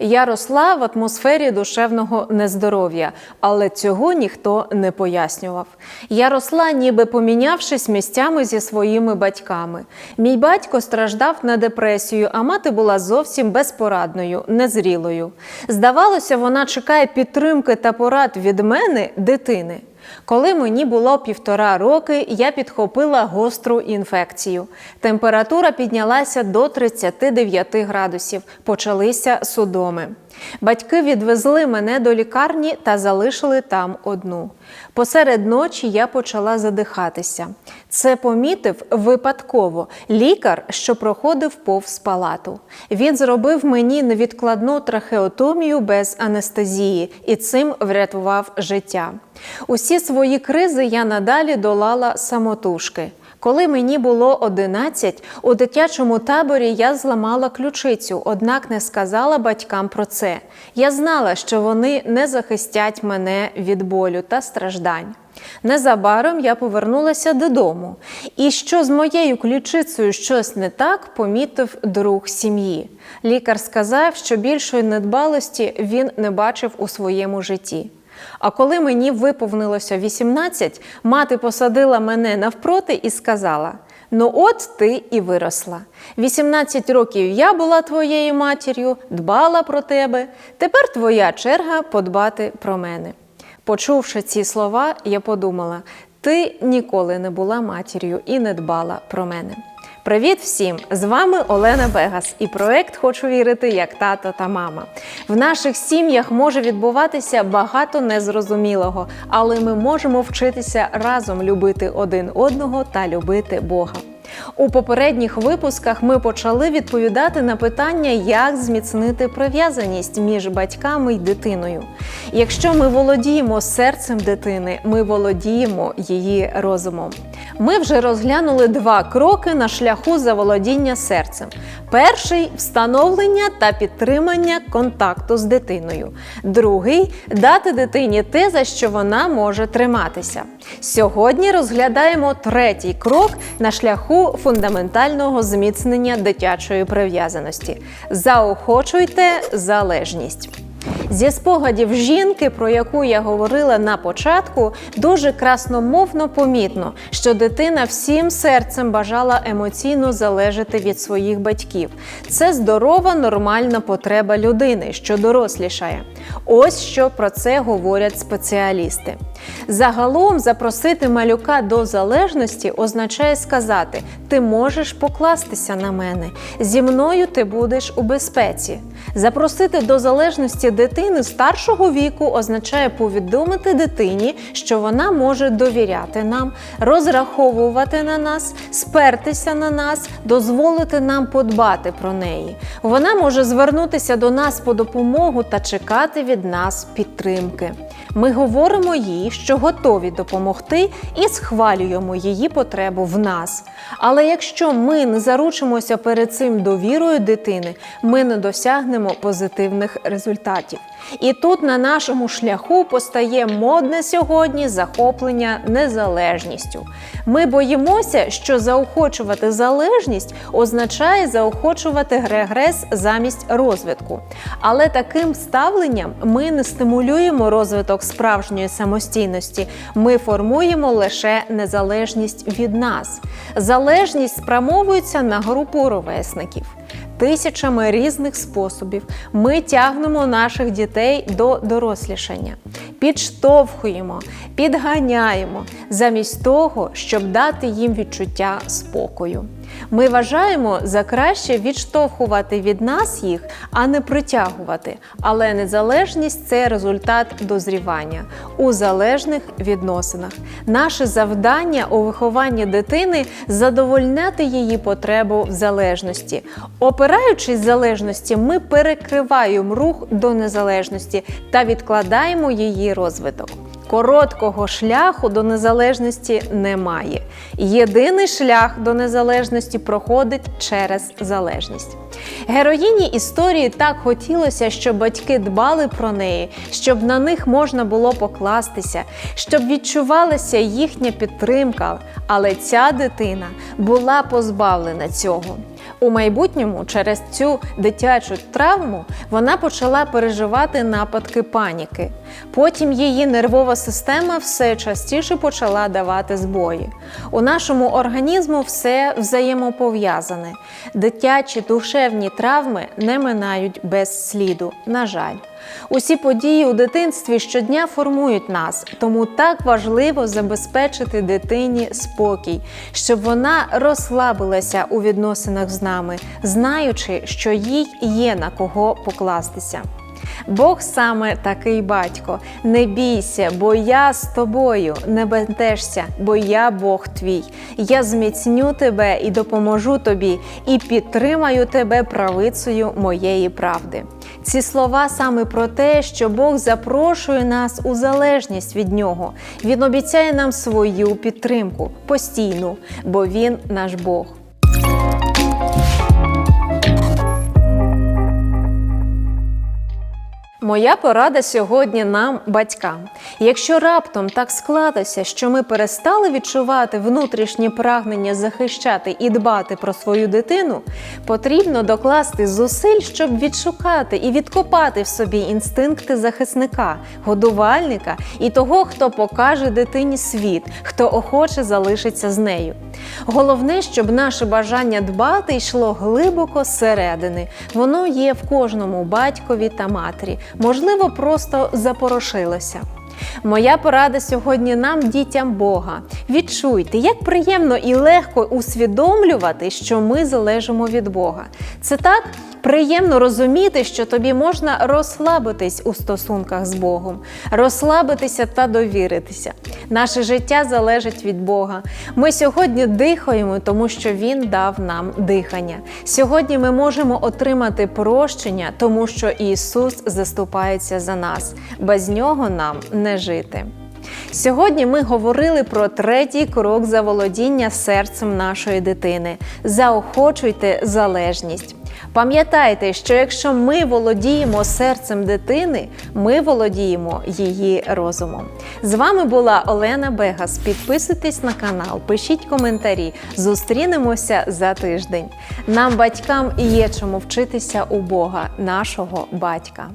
Я росла в атмосфері душевного нездоров'я, але цього ніхто не пояснював. Я росла, ніби помінявшись місцями зі своїми батьками. Мій батько страждав на депресію, а мати була зовсім безпорадною, незрілою. Здавалося, вона чекає підтримки та порад від мене, дитини. Коли мені було півтора роки, я підхопила гостру інфекцію. Температура піднялася до 39 градусів. Почалися судоми. Батьки відвезли мене до лікарні та залишили там одну. Посеред ночі я почала задихатися. Це помітив випадково лікар, що проходив повз палату. Він зробив мені невідкладну трахеотомію без анестезії і цим врятував життя. Усі свої кризи я надалі долала самотужки. Коли мені було 11, у дитячому таборі я зламала ключицю, однак не сказала батькам про це. Я знала, що вони не захистять мене від болю та страждань. Незабаром я повернулася додому, і що з моєю ключицею щось не так, помітив друг сім'ї. Лікар сказав, що більшої недбалості він не бачив у своєму житті. А коли мені виповнилося 18, мати посадила мене навпроти і сказала: Ну, от ти і виросла. 18 років я була твоєю матір'ю, дбала про тебе. Тепер твоя черга подбати про мене. Почувши ці слова, я подумала: ти ніколи не була матір'ю і не дбала про мене. Привіт всім! З вами Олена Бегас і проект Хочу вірити як тато та мама. В наших сім'ях може відбуватися багато незрозумілого, але ми можемо вчитися разом любити один одного та любити Бога. У попередніх випусках ми почали відповідати на питання, як зміцнити прив'язаність між батьками й дитиною. Якщо ми володіємо серцем дитини, ми володіємо її розумом. Ми вже розглянули два кроки на шляху заволодіння серцем: перший встановлення та підтримання контакту з дитиною. Другий дати дитині те, за що вона може триматися. Сьогодні розглядаємо третій крок на шляху фундаментального зміцнення дитячої прив'язаності. Заохочуйте залежність. Зі спогадів жінки, про яку я говорила на початку, дуже красномовно помітно, що дитина всім серцем бажала емоційно залежати від своїх батьків. Це здорова, нормальна потреба людини, що дорослішає. Ось що про це говорять спеціалісти. Загалом запросити малюка до залежності означає сказати: ти можеш покластися на мене, зі мною ти будеш у безпеці. Запросити до залежності дитини старшого віку означає повідомити дитині, що вона може довіряти нам, розраховувати на нас, спертися на нас, дозволити нам подбати про неї. Вона може звернутися до нас по допомогу та чекати від нас підтримки. Ми говоримо їй, що готові допомогти, і схвалюємо її потребу в нас. Але якщо ми не заручимося перед цим довірою дитини, ми не досягнемо позитивних результатів. І тут на нашому шляху постає модне сьогодні захоплення незалежністю. Ми боїмося, що заохочувати залежність означає заохочувати регрес замість розвитку. Але таким ставленням ми не стимулюємо розвиток справжньої самостійності, ми формуємо лише незалежність від нас. Залежність спрямовується на групу ровесників. Тисячами різних способів ми тягнемо наших дітей до дорослішання, підштовхуємо, підганяємо замість того, щоб дати їм відчуття спокою. Ми вважаємо за краще відштовхувати від нас їх, а не притягувати. Але незалежність це результат дозрівання у залежних відносинах. Наше завдання у вихованні дитини задовольняти її потребу в залежності. Опираючись залежності, ми перекриваємо рух до незалежності та відкладаємо її розвиток. Короткого шляху до незалежності немає. Єдиний шлях до незалежності проходить через залежність. Героїні історії так хотілося, щоб батьки дбали про неї, щоб на них можна було покластися, щоб відчувалася їхня підтримка. Але ця дитина була позбавлена цього. У майбутньому через цю дитячу травму вона почала переживати нападки паніки. Потім її нервова система все частіше почала давати збої. У нашому організму все взаємопов'язане. Дитячі душевні травми не минають без сліду. На жаль, усі події у дитинстві щодня формують нас, тому так важливо забезпечити дитині спокій, щоб вона розслабилася у відносинах з нами, знаючи, що їй є на кого покластися. Бог саме такий батько. Не бійся, бо я з тобою. Не бентежся, бо я Бог твій. Я зміцню тебе і допоможу тобі, і підтримаю тебе правицею моєї правди. Ці слова саме про те, що Бог запрошує нас у залежність від нього. Він обіцяє нам свою підтримку постійну, бо Він наш Бог. Моя порада сьогодні нам, батькам. Якщо раптом так склалося, що ми перестали відчувати внутрішнє прагнення захищати і дбати про свою дитину, потрібно докласти зусиль, щоб відшукати і відкопати в собі інстинкти захисника, годувальника і того, хто покаже дитині світ, хто охоче залишиться з нею. Головне, щоб наше бажання дбати йшло глибоко зсередини. Воно є в кожному батькові та матері, можливо, просто запорошилося. Моя порада сьогодні нам, дітям Бога. Відчуйте, як приємно і легко усвідомлювати, що ми залежимо від Бога. Це так приємно розуміти, що тобі можна розслабитись у стосунках з Богом, розслабитися та довіритися. Наше життя залежить від Бога. Ми сьогодні дихаємо, тому що Він дав нам дихання. Сьогодні ми можемо отримати прощення, тому що Ісус заступається за нас. Без нього нам не жити. Сьогодні ми говорили про третій крок заволодіння серцем нашої дитини. Заохочуйте залежність. Пам'ятайте, що якщо ми володіємо серцем дитини, ми володіємо її розумом. З вами була Олена Бегас. Підписуйтесь на канал, пишіть коментарі. Зустрінемося за тиждень. Нам, батькам, є чому вчитися у Бога, нашого батька.